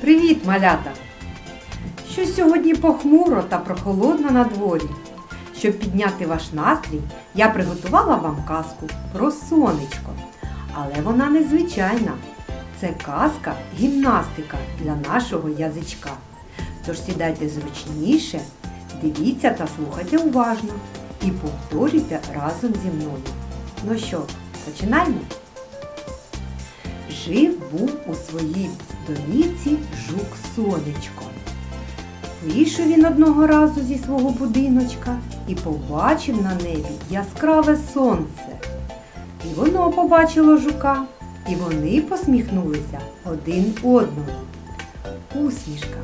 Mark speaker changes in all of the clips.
Speaker 1: Привіт, малята! Що сьогодні похмуро та прохолодно на дворі. Щоб підняти ваш настрій, я приготувала вам казку про сонечко. Але вона незвичайна. Це казка гімнастика для нашого язичка. Тож сідайте зручніше, дивіться та слухайте уважно і повторюйте разом зі мною. Ну що, починаємо? Жив був у своїй домівці жук сонечко. Вийшов він одного разу зі свого будиночка і побачив на небі яскраве сонце. І воно побачило жука, і вони посміхнулися один одному. Усмішка.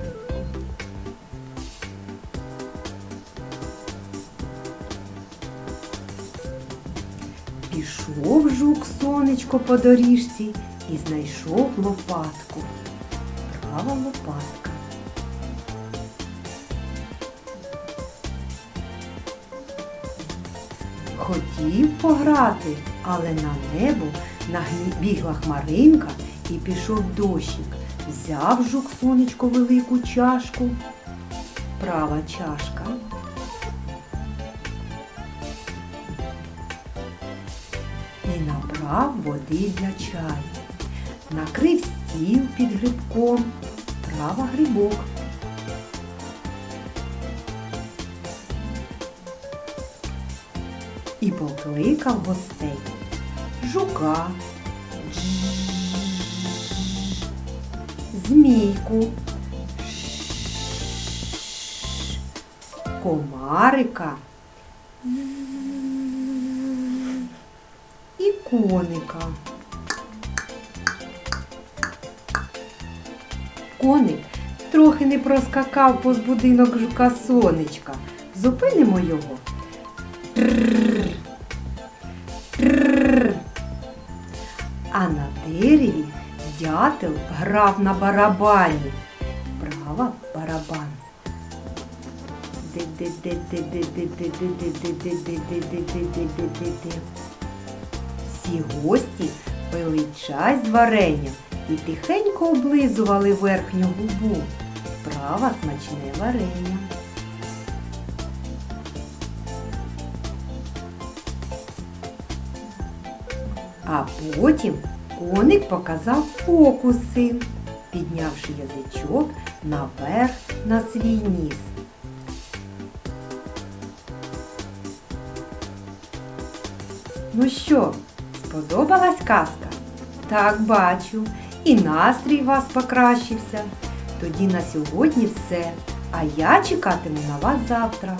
Speaker 1: Пішов жук сонечко по доріжці і знайшов лопатку. Права лопатка. Хотів пограти, але на небо набігла хмаринка і пішов дощик. Взяв жук сонечко велику чашку. Права чашка. і набрав води для чаю. Накрив стіл під грибком, трава грибок. І покликав гостей жука, змійку, комарика і коника. коник трохи не проскакав повз будинок жука сонечка. Зупинимо його. Трррр. Трррр. А на дереві дятел грав на барабані. Права барабан. Всі гості пили чай з варенням і тихенько облизували верхню губу. Права смачне варення. А потім коник показав фокуси, піднявши язичок наверх на свій ніс. Ну що, сподобалась казка? Так бачу. І настрій у вас покращився. Тоді на сьогодні все. А я чекатиму на вас завтра.